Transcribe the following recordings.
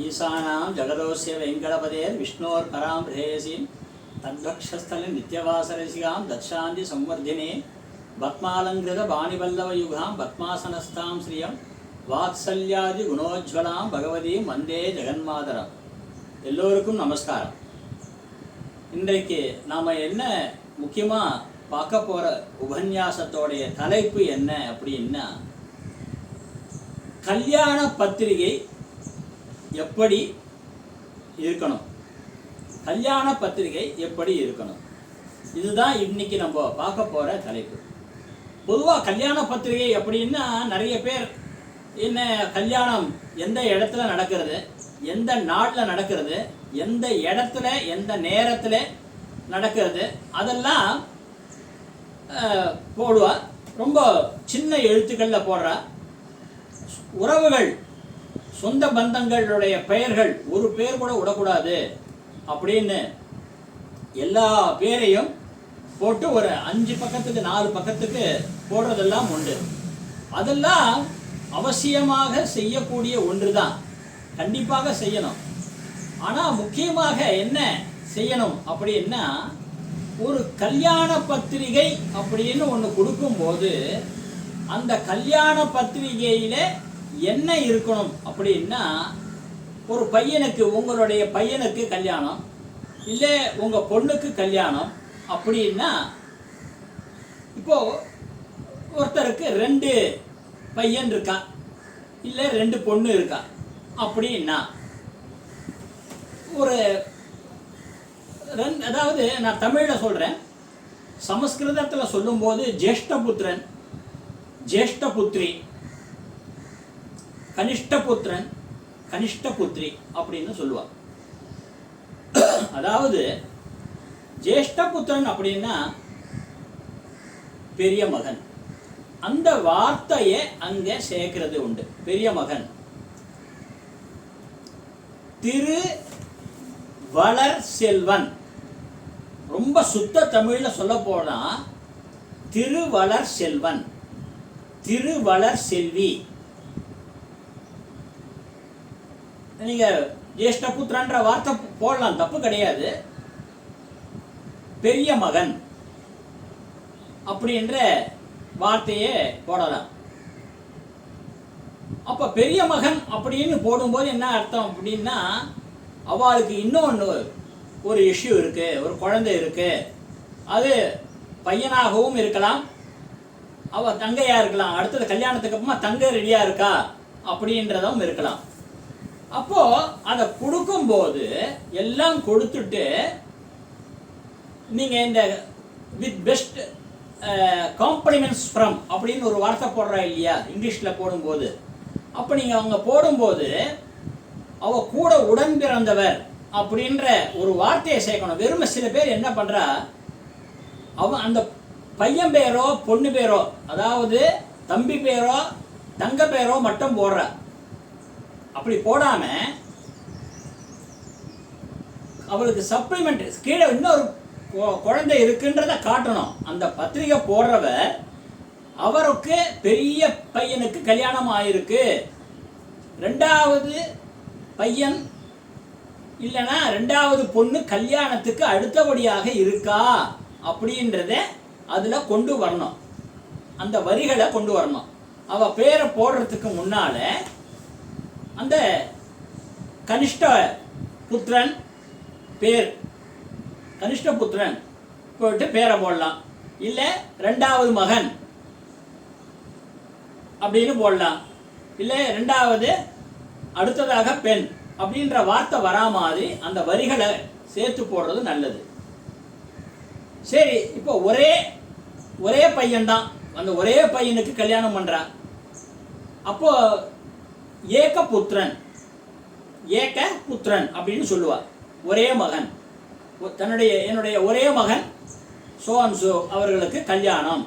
ईशानां जगदोस्य वेङ्कटपतेर् विष्णोर् परां प्रेयसीं तद्वक्षस्थले नित्यवासरसिकां दक्षान्ति संवर्धिने பத்மாலங்கிருதபாணிபல்லவயுகாம் பத்மாசனஸ்தாம் ஸ்ரீயம் வாத்சல்யாதி குணோஜ்வலாம் பகவதீம் வந்தே ஜெகன்மாதரம் எல்லோருக்கும் நமஸ்காரம் இன்றைக்கு நாம் என்ன முக்கியமாக பார்க்க போகிற உபன்யாசத்தோடைய தலைப்பு என்ன அப்படின்னா கல்யாண பத்திரிகை எப்படி இருக்கணும்? கல்யாண பத்திரிகை எப்படி இருக்கணும்? இதுதான் இன்னைக்கு நம்ம பார்க்க போகிற தலைப்பு. பொதுவாக கல்யாண பத்திரிகை அப்படின்னா நிறைய பேர் என்ன கல்யாணம் எந்த இடத்துல நடக்கிறது எந்த நாட்டில் நடக்கிறது எந்த இடத்துல எந்த நேரத்தில் நடக்கிறது அதெல்லாம் போடுவார் போடுவா. ரொம்ப சின்ன எழுத்துக்களில் போடுறா. உறவுகள் சொந்த பந்தங்களுடைய பெயர்கள் ஒரு பேர் கூட விடக்கூடாது அப்படின்னு எல்லா பேரையும் போட்டு ஒரு அஞ்சு பக்கத்துக்கு நாலு பக்கத்துக்கு போடுறதெல்லாம் உண்டு. அதெல்லாம் அவசியமாக செய்யக்கூடிய ஒன்று தான் கண்டிப்பாக செய்யணும். ஆனால் முக்கியமாக என்ன செய்யணும் அப்படின்னா ஒரு கல்யாண பத்திரிகை அப்படின்னு ஒன்று கொடுக்கும்போது அந்த கல்யாண பத்திரிகையில் என்ன இருக்கணும் அப்படின்னா ஒரு பையனுக்கு உங்களுடைய பையனுக்கு கல்யாணம் இல்லை உங்கள் பொண்ணுக்கு கல்யாணம் அப்படின்னா இப்போ ஒருத்தருக்கு ரெண்டு பையன் இருக்கா? இல்லை ரெண்டு பொண்ணு இருக்கா? அப்படின்னா ஒரு ரெண்டு அதாவது நான் தமிழில் சொல்கிறேன் சமஸ்கிருதத்தில் சொல்லும்போது ஜேஷ்டபுத்திரன் ஜேஷ்டபுத்திரி கனிஷ்டபுத்திரன் கனிஷ்டபுத்திரி அப்படின்னு சொல்லுவார் அதாவது ஜேஷ்டபுத்திரன் அப்படின்னா பெரிய மகன். அந்த வார்த்தையை அங்கே சேர்க்கிறது உண்டு. பெரிய மகன். திரு வளர் செல்வன். ரொம்ப சுத்த தமிழ்ல சொல்ல போனா திருவளர் செல்வன். திருவளர் செல்வி. நீங்க ஜேஷ்டபுத்திரன்ற வார்த்தை போடலாம் தப்பு கிடையாது. பெரிய மகன் அப்படின்ற வார்த்தையே போடலாம். அப்ப பெரிய மகன் அப்படின்னு போடும்போது என்ன அர்த்தம் அப்படின்னா அவளுக்கு இன்னொன்று ஒரு இஷ்யூ இருக்கு ஒரு குழந்தை இருக்கு. அது பையனாகவும் இருக்கலாம் அவ தங்கையா இருக்கலாம் அடுத்தது கல்யாணத்துக்கு அப்புறமா தங்கை ரெடியா இருக்கா அப்படின்றதும் இருக்கலாம். அப்போ அதை கொடுக்கும்போது எல்லாம் கொடுத்துட்டு நீங்க இந்த வித் பெஸ்ட் காம்ப்ளிமெண்ட்ஸ் ஃப்ரம் அப்படின்னு ஒரு வார்த்தை போடுறா இல்லையா? இங்கிலீஷில் போடும்போது. அப்போ நீங்கள் அவங்க போடும்போது அவ கூட உடன் பிறந்தவர் அப்படின்ற ஒரு வார்த்தையை சேர்க்கணும். வெறும சில பேர் என்ன பண்ணுறா அவன் அந்த பையன் பேரோ பொண்ணு பேரோ அதாவது தம்பி பேரோ தங்க பேரோ மட்டும் போடுறா. அப்படி போடாம அவளுக்கு சப்ளிமெண்ட் கீழே இன்னொரு கொ- குழந்தை இருக்குன்றத காட்டணும். அந்த பத்திரிகை போடுறவர் அவருக்கு பெரிய பையனுக்கு கல்யாணம் ஆயிருக்கு. ரெண்டாவது பையன் இல்லைன்னா ரெண்டாவது பொண்ணு கல்யாணத்துக்கு அடுத்தபடியாக இருக்கா அப்படின்றத அதில் கொண்டு வரணும். அந்த வரிகளை கொண்டு வரணும். அவள் பேரை போடுறதுக்கு முன்னால அந்த கனிஷ்ட புத்திரன் பேர் கனிஷ்ட புத்திரன் போட்டு பேரை போடலாம். இல்லை ரெண்டாவது மகன் அப்படின்னு போடலாம். இல்லை ரெண்டாவது அடுத்ததாக பெண் அப்படின்ற வார்த்தை வரா மாதிரி அந்த வரிகளை சேர்த்து போடுறது நல்லது. சரி இப்போ ஒரே ஒரே பையன்தான். அந்த ஒரே பையனுக்கு கல்யாணம் பண்ணுறான் அப்போது ஏக புத்திரன் ஏக புத்திரன் அப்படின்னு சொல்லுவார். ஒரே மகன். தன்னுடைய என்னுடைய ஒரே மகன் சோ அண்ட் சோ அவர்களுக்கு கல்யாணம்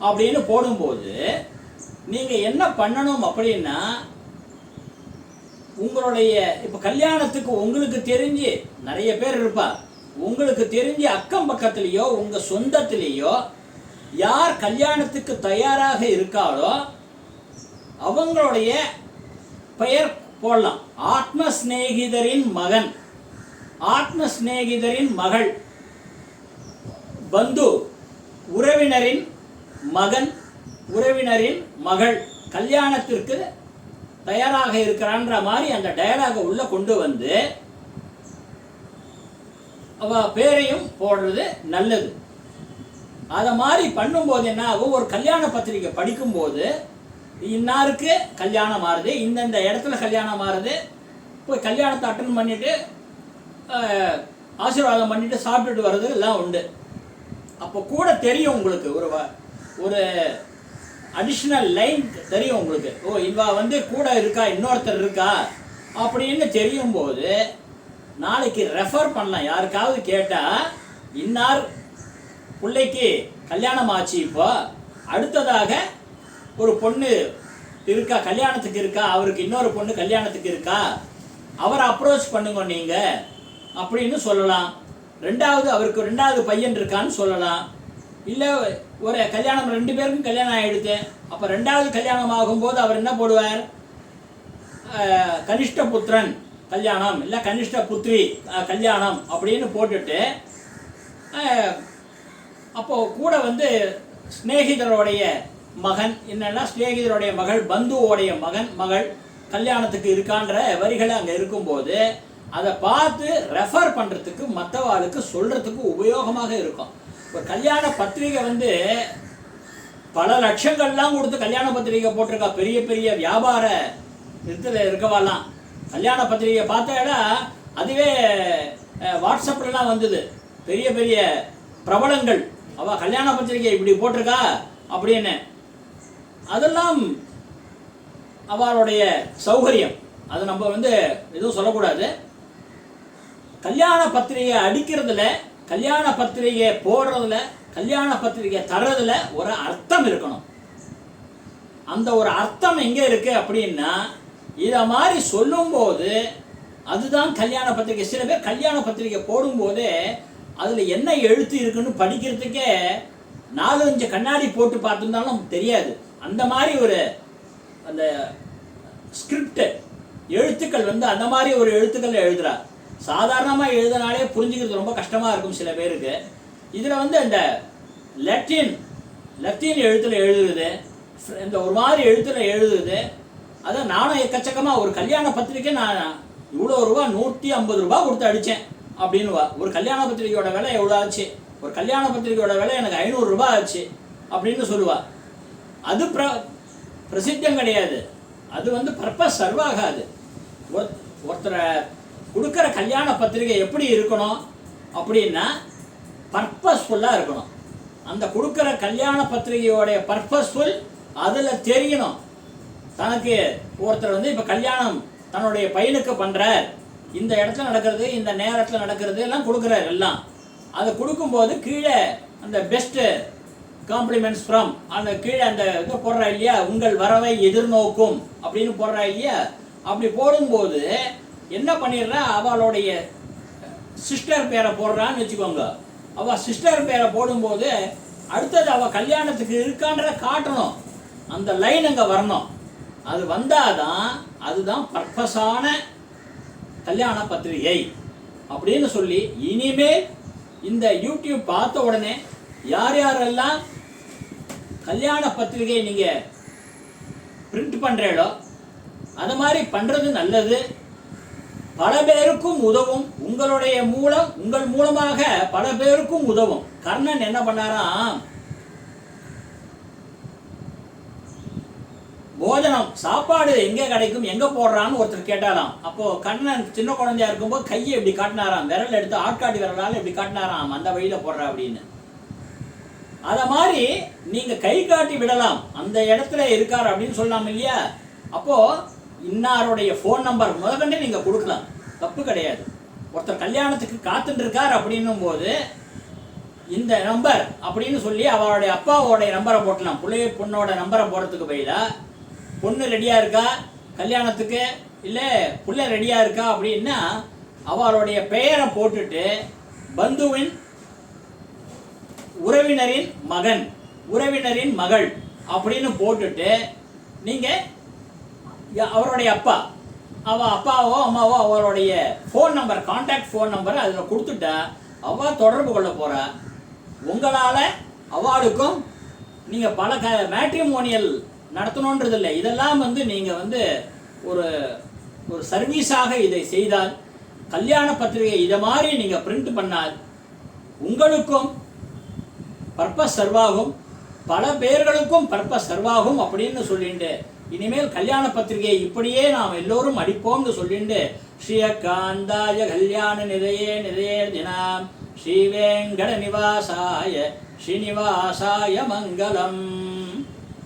அப்படின்னு போடும்போது நீங்கள் என்ன பண்ணணும் அப்படின்னா உங்களுடைய இப்போ கல்யாணத்துக்கு உங்களுக்கு தெரிஞ்சு நிறைய பேர் இருப்பா உங்களுக்கு தெரிஞ்சு அக்கம் பக்கத்துலேயோ உங்கள் சொந்தத்திலேயோ யார் கல்யாணத்துக்கு தயாராக இருக்காளோ அவங்களுடைய பெயர் போடலாம். ஆத்ம சிநேகிதரின் மகன். ஆத்ம சிநேகிதரின் மகள். பந்து உறவினரின் மகன் உறவினரின் மகள். கல்யாணத்திற்கு தயாராக இருக்கிறான்ற மாதிரி அந்த டயலாக உள்ள கொண்டு வந்து அவ பேரையும் போடுறது நல்லது. அதை மாதிரி பண்ணும்போது என்ன ஆகும்? ஒரு கல்யாண பத்திரிக்கை படிக்கும்போது இன்னாருக்கு கல்யாணம் ஆறுது இந்தந்த இடத்துல கல்யாணம் ஆறுது போய் கல்யாணத்தை அட்டன் பண்ணிட்டு ஆசீர்வாதம் பண்ணிட்டு சாப்பிட்டுட்டு வர்றது எல்லாம் உண்டு. அப்போ கூட தெரியும் உங்களுக்கு ஒரு ஒரு அடிஷ்னல் லைன் தெரியும் உங்களுக்கு. ஓ இவா வந்து கூட இருக்கா இன்னொருத்தர் இருக்கா? அப்படின்னு தெரியும் போது நாளைக்கு ரெஃபர் பண்ணலாம். யாருக்காவது கேட்டால் இன்னார் பிள்ளைக்கு கல்யாணம் ஆச்சு இப்போ அடுத்ததாக ஒரு பொண்ணு இருக்கா கல்யாணத்துக்கு இருக்கா அவருக்கு இன்னொரு பொண்ணு கல்யாணத்துக்கு இருக்கா அவரை அப்ரோச் பண்ணுங்க நீங்க அப்படின்னு சொல்லலாம். ரெண்டாவது அவருக்கு ரெண்டாவது பையன் இருக்கான்னு சொல்லலாம். இல்லை ஒரு கல்யாணம் ரெண்டு பேருக்கும் கல்யாணம் ஆகிடுது அப்போ ரெண்டாவது கல்யாணம் ஆகும்போது அவர் என்ன போடுவார்? கனிஷ்ட புத்திரன் கல்யாணம் இல்லை கனிஷ்ட புத்ரி கல்யாணம் அப்படின்னு போட்டுட்டு அப்போது கூட வந்து சிநேகிதருடைய மகன் என்னன்னா சிநேகிதருடைய மகள் பந்துவோடைய மகன் மகள் கல்யாணத்துக்கு இருக்கான்ற வரிகள் அங்கே இருக்கும்போது அதை பார்த்து ரெஃபர் பண்ணுறதுக்கு மற்றவாளுக்கு சொல்கிறதுக்கு உபயோகமாக இருக்கும். ஒரு கல்யாண பத்திரிகை வந்து பல லட்சங்கள்லாம் கொடுத்து கல்யாண பத்திரிகை போட்டிருக்கா. பெரிய பெரிய வியாபார இதில் இருக்கவாலாம் கல்யாண பத்திரிகை பார்த்த இடம் அதுவே வாட்ஸ்அப்லாம் வாட்ஸ்அப்லலாம் வந்தது. பெரிய பெரிய பிரபலங்கள். அவள் கல்யாண பத்திரிகை இப்படி போட்டிருக்கா அப்படின்னு. அதெல்லாம் அவளுடைய சௌகரியம். அதை நம்ம வந்து எதுவும் சொல்லக்கூடாது. கல்யாண பத்திரிகை அடிக்கிறதுல கல்யாண பத்திரிகை போடுறதுல கல்யாண பத்திரிகை தர்றதுல ஒரு அர்த்தம் இருக்கணும். அந்த ஒரு அர்த்தம் எங்கே இருக்கு அப்படின்னா இதை மாதிரி சொல்லும்போது அதுதான் கல்யாண பத்திரிகை. சில பேர் கல்யாண பத்திரிகை போடும்போது அதில் என்ன எழுத்து இருக்குன்னு படிக்கிறதுக்கே நாலு அஞ்சு கண்ணாடி போட்டு பார்த்துருந்தாலும் தெரியாது. அந்த மாதிரி ஒரு அந்த ஸ்கிரிப்ட் எழுத்துக்கள் வந்து அந்த மாதிரி ஒரு எழுத்துக்கள் எழுதுறா. சாதாரணமாக எழுதினாலே புரிஞ்சுக்கிறது ரொம்ப கஷ்டமாக இருக்கும் சில பேருக்கு. இதில் வந்து அந்த லெட்டின் லத்தீன் எழுத்தில் எழுதுறது இந்த ஒரு மாதிரி எழுத்தில் எழுதுறது அதான் நானும் எக்கச்சக்கமாக ஒரு கல்யாண பத்திரிக்கை நான் இவ்வளோ ரூபா நூற்றி ஐம்பது ரூபா கொடுத்து அடித்தேன் அப்படின்னுவா. ஒரு கல்யாண பத்திரிக்கையோட விலை எவ்வளோ ஆச்சு? ஒரு கல்யாண பத்திரிக்கையோட விலை எனக்கு ஐநூறுரூபா ஆச்சு அப்படின்னு சொல்லுவாள் அது பிர பிரசித்தம் கிடையாது. அது வந்து பர்பஸ் சர்வ் ஆகாது. ஒரு- ஒருத்தரை கொடுக்குற கல்யாண பத்திரிகை எப்படி இருக்கணும் அப்படின்னா பர்பஸ்ஃபுல்லாக இருக்கணும். அந்த கொடுக்குற கல்யாண பத்திரிகையோடைய பர்பஸ்ஃபுல் அதில் தெரியணும். தனக்கு ஒருத்தர் வந்து இப்போ கல்யாணம் தன்னுடைய பையனுக்கு பண்ணுறார் இந்த இடத்துல நடக்கிறது இந்த நேரத்தில் நடக்கிறது எல்லாம் கொடுக்குறாரு எல்லாம். அதை கொடுக்கும்போது கீழே அந்த பெஸ்ட்டு காம்ப்ளிமெண்ட்ஸ் ஃப்ரம் அந்த கீழே அந்த இது போடுறா இல்லையா? உங்கள் வரவை எதிர்நோக்கும் அப்படின்னு போடுறா இல்லையா? அப்படி போடும்போது என்ன பண்ணிடுறா? அவளுடைய சிஸ்டர் பேரை போடுறான்னு வச்சுக்கோங்க. அவள் சிஸ்டர் பேரை போடும்போது அடுத்தது அவள் கல்யாணத்துக்கு இருக்கான்றத காட்டணும். அந்த லைன் அங்கே வரணும். அது வந்தாதான் அதுதான் பர்பஸான கல்யாண பத்திரிகை அப்படின்னு சொல்லி இனிமேல் இந்த யூடியூப் பார்த்த உடனே யார் யாரெல்லாம் கல்யாண பத்திரிகை நீங்கள் பிரிண்ட் பண்றீங்களோ அது மாதிரி பண்ணுறது நல்லது. பல பேருக்கும் உதவும். உங்களுடைய மூலம் உங்கள் மூலமாக பல பேருக்கும் உதவும். கர்ணன் என்ன பண்ணாராம் போஜனம் சாப்பாடு எங்கே கிடைக்கும் எங்கே போடுறான்னு ஒருத்தர் கேட்டாராம். அப்போ கண்ணன் சின்ன குழந்தையா இருக்கும்போது கையை இப்படி காட்டினாராம். விரல் எடுத்து ஆட்காட்டி விரலால் இப்படி காட்டினாராம். அந்த வழியில் போடுறா அப்படின்னு. அதை மாதிரி நீங்க கை காட்டி விடலாம். அந்த இடத்துல இருக்கார் அப்படின்னு சொல்லலாம் இல்லையா? அப்போ இன்னாருடைய ஃபோன் நம்பர் முதற்கண்டே நீங்க கொடுக்கலாம். தப்பு கிடையாது. ஒருத்தர் கல்யாணத்துக்கு காத்துட்டு இருக்கார் அப்படின்னும் போது இந்த நம்பர் அப்படின்னு சொல்லி அவருடைய அப்பாவோடைய நம்பரை போட்டலாம். பிள்ளைய பொண்ணோட நம்பரை போடுறதுக்கு பதிலாக பொண்ணு ரெடியா இருக்கா? கல்யாணத்துக்கு? இல்லை புள்ள ரெடியா இருக்கா? அப்படின்னா அவருடைய பெயரை போட்டுட்டு பந்துவின் உறவினரின் மகன் உறவினரின் மகள் அப்படின்னு போட்டுட்டு நீங்கள் அவருடைய அப்பா. அவ அப்பாவோ அம்மாவோ அவருடைய ஃபோன் நம்பர் காண்டாக்ட் ஃபோன் நம்பரை அதில் கொடுத்துட்டா அவ தொடர்பு கொள்ள போகிறா உங்களால் அவளுக்கும் நீங்கள் பல க மேட்ரிமோனியல் நடத்தணுன்றது இல்லை இதெல்லாம் வந்து நீங்கள் வந்து ஒரு ஒரு சர்வீஸாக இதை செய்தால் கல்யாண பத்திரிகை இதை மாதிரி நீங்கள் பிரிண்ட் பண்ணால் உங்களுக்கும் பர்பஸ் சர்வாகும் பல பேர்களுக்கும் பர்பஸ் சர்வாகும் அப்படின்னு சொல்லிட்டு இனிமேல் கல்யாண பத்திரிகையை இப்படியே நாம் எல்லோரும் அடிப்போம்னு சொல்லிட்டு ஸ்ரீயகாந்தாய கல்யாண நிதையே நிதையே தினாம். ஸ்ரீவேங்கட நிவாசாய ஸ்ரீனிவாசாய மங்களம்.